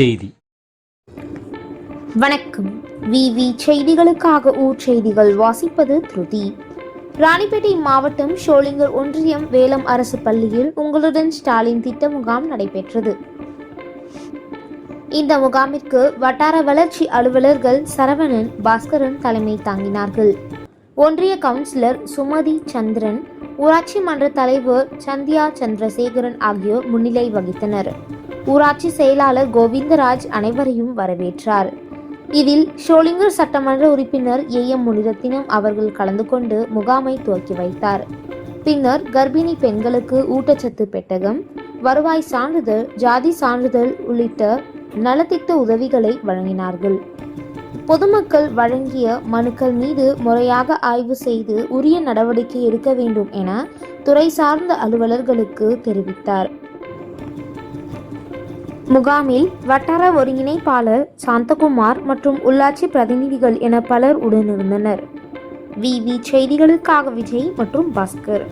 செய்தி. வணக்கம். விவி செய்திகளுக்காக ஊர் செய்திகள் வாசிப்பது திருதி. ராணிப்பேட்டை மாவட்டம் ஷோலிங்கர் ஒன்றியம் வேலம் அரசு பள்ளியில் உங்களுடன் ஸ்டாலின் திட்ட முகாம் நடைபெற்றது. இந்த முகாமிற்கு வட்டார வளர்ச்சி அலுவலர்கள் சரவணன் பாஸ்கரன் தலைமை தாங்கினார்கள். ஒன்றிய கவுன்சிலர் சுமதி சந்திரன் ஊராட்சி மன்ற தலைவர் சந்தியா சந்திரசேகரன் ஆகியோர் முன்னிலை வகித்தனர். ஊராட்சி செயலாளர் கோவிந்தராஜ் அனைவரையும் வரவேற்றார். இதில் ஷோலிங்கர் சட்டமன்ற உறுப்பினர் ஏ. எம். முனிரத்தினம் அவர்கள் கலந்து கொண்டு முகாமை துவக்கி வைத்தார். பின்னர் கர்ப்பிணி பெண்களுக்கு ஊட்டச்சத்து பெட்டகம் வருவாய் சான்றிதழ் ஜாதி சான்றிதழ் உள்ளிட்ட நலத்திட்ட உதவிகளை வழங்கினார்கள். பொதுமக்கள் வழங்கிய மனுக்கள் மீது முறையாக ஆய்வு செய்து உரிய நடவடிக்கை எடுக்க வேண்டும் என துறை சார்ந்த அலுவலர்களுக்கு தெரிவித்தார். முகாமில் வட்டார ஒருங்கிணைப்பாளர் சாந்தகுமார் மற்றும் உள்ளாட்சி பிரதிநிதிகள் என பலர் உடனிருந்தனர். விவி செய்திகளுக்காக விஜய் மற்றும் பாஸ்கர்.